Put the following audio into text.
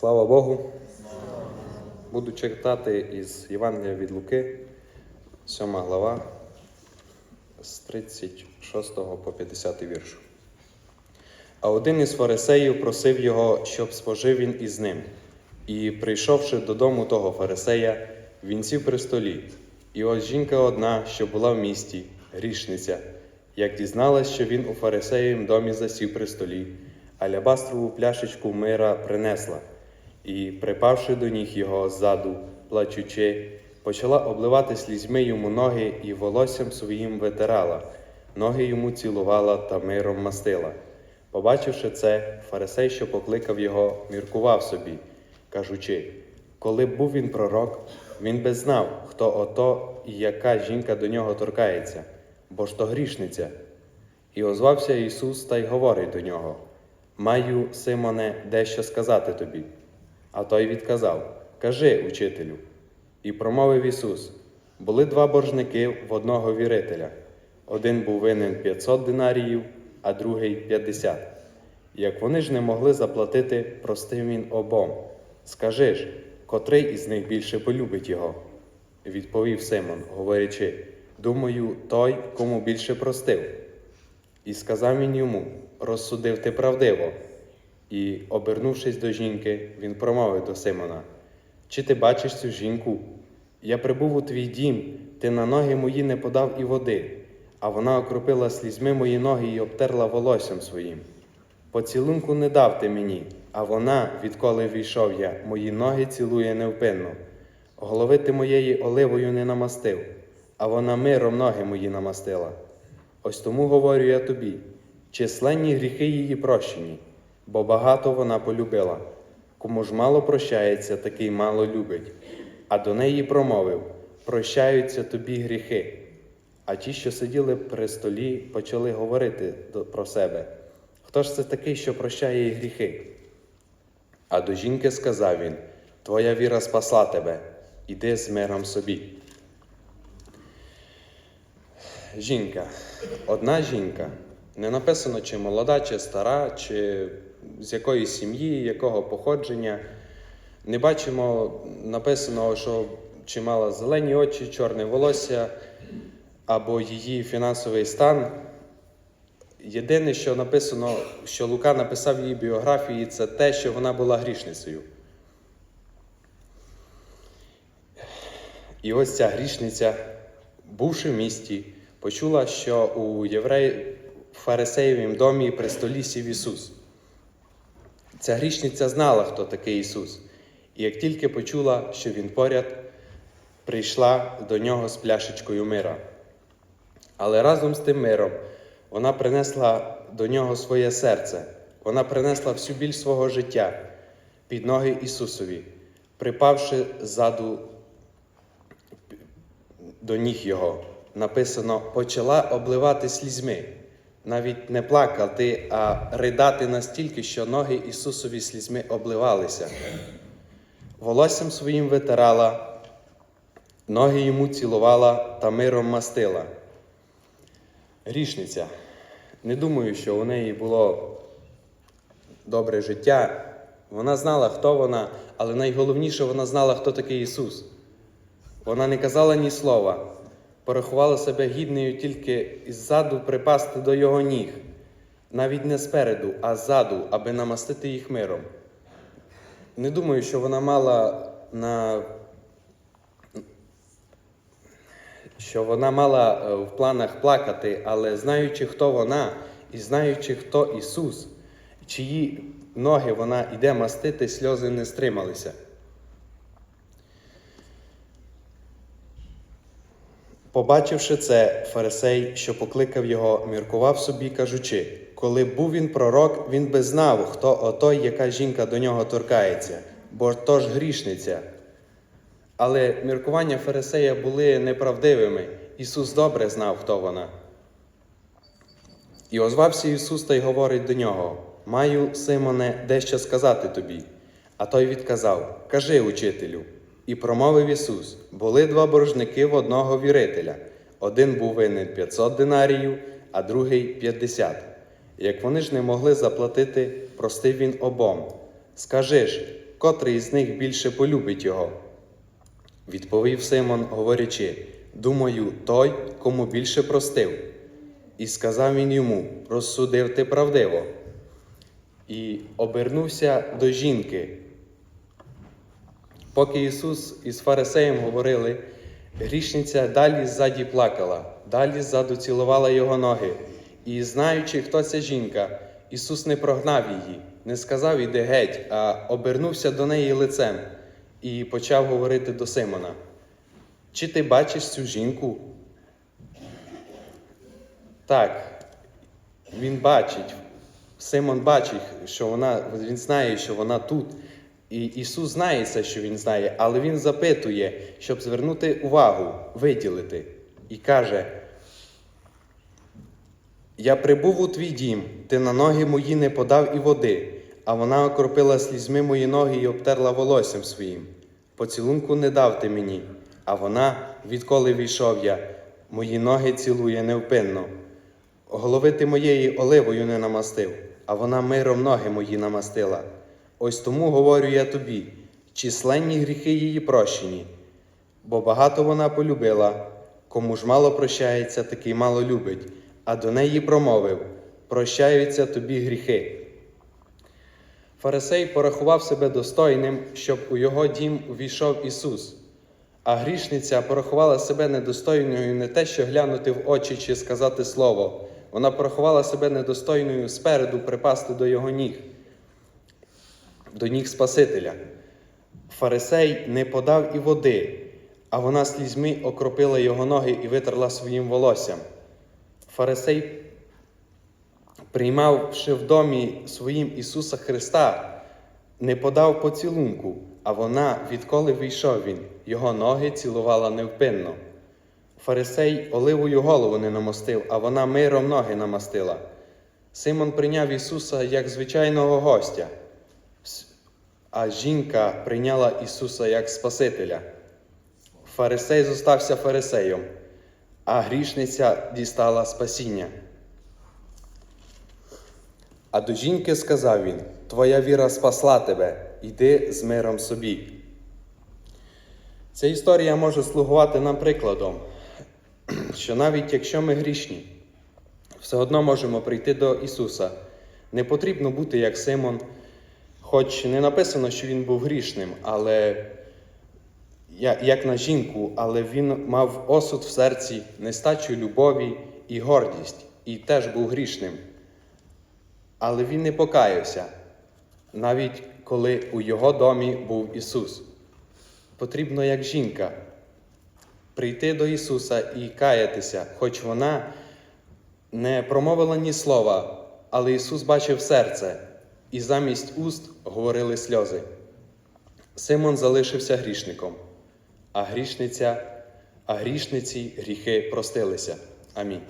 Слава Богу. Буду читати із Євангелія від Луки, 7 глава, з 36 по 50 вірш. А один із фарисеїв просив його, щоб спожив він із ним. І, прийшовши додому того фарисея, він сів при столі. І ось жінка одна, що була в місті, грішниця, як дізналась, що він у фарисеєвім домі засів при столі, алябастрову пляшечку мира принесла, і, припавши до ніг його ззаду, плачучи, почала обливати слізьми йому ноги і волоссям своїм витирала, ноги йому цілувала та миром мастила. Побачивши це, фарисей, що покликав його, міркував собі, кажучи, коли б був він пророк, він би знав, хто ото і яка жінка до нього торкається, бо ж то грішниця. І озвався Ісус та й говорить до нього: Маю, Симоне, дещо сказати тобі. А той відказав: Кажи, учителю. І промовив Ісус: були два боржники в одного вірителя. Один був винен 500 динаріїв, а другий 50. Як вони ж не могли заплатити, простив він обом. Скажи ж, котрий із них більше полюбить його? Відповів Симон, говорячи: Думаю, той, кому більше простив. І сказав він йому: Розсудив ти правдиво. І, обернувшись до жінки, він промовив до Симона: Чи ти бачиш цю жінку? Я прибув у твій дім, ти на ноги мої не подав і води, а вона окропила слізьми мої ноги і обтерла волоссям своїм. Поцілунку не дав ти мені, а вона, відколи війшов я, мої ноги цілує невпинно. Голови ти моєї оливою не намастив, а вона миром ноги мої намастила. Ось тому говорю я тобі: численні гріхи її прощені, бо багато вона полюбила. Кому ж мало прощається, такий мало любить. А до неї промовив: прощаються тобі гріхи. А ті, що сиділи при столі, почали говорити про себе. Хто ж це такий, що прощає гріхи? А до жінки сказав він: Твоя віра спасла тебе, іди з миром собі. Жінка. Одна жінка. Не написано, чи молода, чи стара, чи з якої сім'ї, якого походження. Не бачимо написано, що чи мала зелені очі, чорне волосся або її фінансовий стан. Єдине, що написано, що Лука написав її біографії, це те, що вона була грішницею. І ось ця грішниця, бувши в місті, почула, що у євреї в фарисеєвім домі при столі сів Ісус. Ця грішниця знала, хто такий Ісус. І як тільки почула, що Він поряд, прийшла до нього з пляшечкою мира. Але разом з тим миром вона принесла до нього своє серце, вона принесла всю біль свого життя під ноги Ісусові, припавши ззаду до ніг Його. Написано, почала обливати слізьми, навіть не плакати, а ридати настільки, що ноги Ісусові слізьми обливалися. Волоссям своїм витирала, ноги йому цілувала та миром мастила. Грішниця. Не думаю, що у неї було добре життя. Вона знала, хто вона, але найголовніше, вона знала, хто такий Ісус. Вона не казала ні слова, порахувала себе гідною тільки ззаду припасти до його ніг, навіть не спереду, а ззаду, аби намастити їх миром. Не думаю, що вона мала на що вона мала е, в планах плакати, але знаючи, хто вона, і знаючи, хто Ісус, чиї ноги вона йде мастити, сльози не стрималися. Побачивши це, фарисей, що покликав його, міркував собі, кажучи, коли був він пророк, він би знав, хто отой, яка жінка до нього торкається, бо то ж грішниця. Але міркування фарисея були неправдивими. Ісус добре знав, хто вона. І озвався Ісус та й говорить до нього: Маю, Симоне, дещо сказати тобі. А той відказав: Кажи, учителю. І промовив Ісус: були два боржники в одного вірителя. Один був винен 500 динаріїв, а другий 50. Як вони ж не могли заплатити, простив він обом. Скажи ж, котрий з них більше полюбить його. Відповів Симон, говорячи: Думаю, той, кому більше простив. І сказав він йому: Розсудив ти правдиво. І обернувся до жінки. Поки Ісус із фарисеєм говорили, грішниця далі ззаді плакала, далі ззаду цілувала його ноги. І, знаючи, хто ця жінка, Ісус не прогнав її, не сказав іди геть, а обернувся до неї лицем і почав говорити до Симона. Чи ти бачиш цю жінку? Так, він бачить. Симон бачить, що вона, він знає, що вона тут. І Ісус знає це, що Він знає, але Він запитує, щоб звернути увагу, виділити. І каже: Я прибув у твій дім, ти на ноги мої не подав і води, а вона окропила слізьми мої ноги і обтерла волоссям своїм. Поцілунку не дав ти мені, а вона, відколи війшов я, мої ноги цілує невпинно. Голови ти моєї оливою не намастив, а вона миром ноги мої намастила. Ось тому говорю я тобі, численні гріхи її прощені, бо багато вона полюбила, кому ж мало прощається, такий мало любить, а до неї промовив: прощаються тобі гріхи. Фарисей порахував себе достойним, щоб у його дім увійшов Ісус. А грішниця порахувала себе недостойною не те, що глянути в очі чи сказати слово. Вона порахувала себе недостойною спереду припасти до його ніг, до ніг Спасителя. Фарисей не подав і води, а вона слізьми окропила його ноги і витерла своїм волоссям. Фарисей, приймавши в домі своїм Ісуса Христа, не подав поцілунку, а вона, відколи вийшов він, його ноги цілувала невпинно. Фарисей оливою голову не намастив, а вона миром ноги намастила. Симон прийняв Ісуса як звичайного гостя, а жінка прийняла Ісуса як Спасителя. Фарисей зостався фарисеєм, а грішниця дістала спасіння. А до жінки сказав він: Твоя віра спасла тебе, йди з миром собі. Ця історія може слугувати нам прикладом, що навіть якщо ми грішні, все одно можемо прийти до Ісуса. Не потрібно бути як Симон, хоч не написано, що він був грішним, але як на жінку, але він мав осуд в серці, нестачу любові і гордість, і теж був грішним. Але він не покаявся, навіть коли у його домі був Ісус. Потрібно, як жінка, прийти до Ісуса і каятися, хоч вона не промовила ні слова, але Ісус бачив серце, і замість уст говорили сльози. Симон залишився грішником, а грішниця, а грішниці гріхи простилися. Амінь.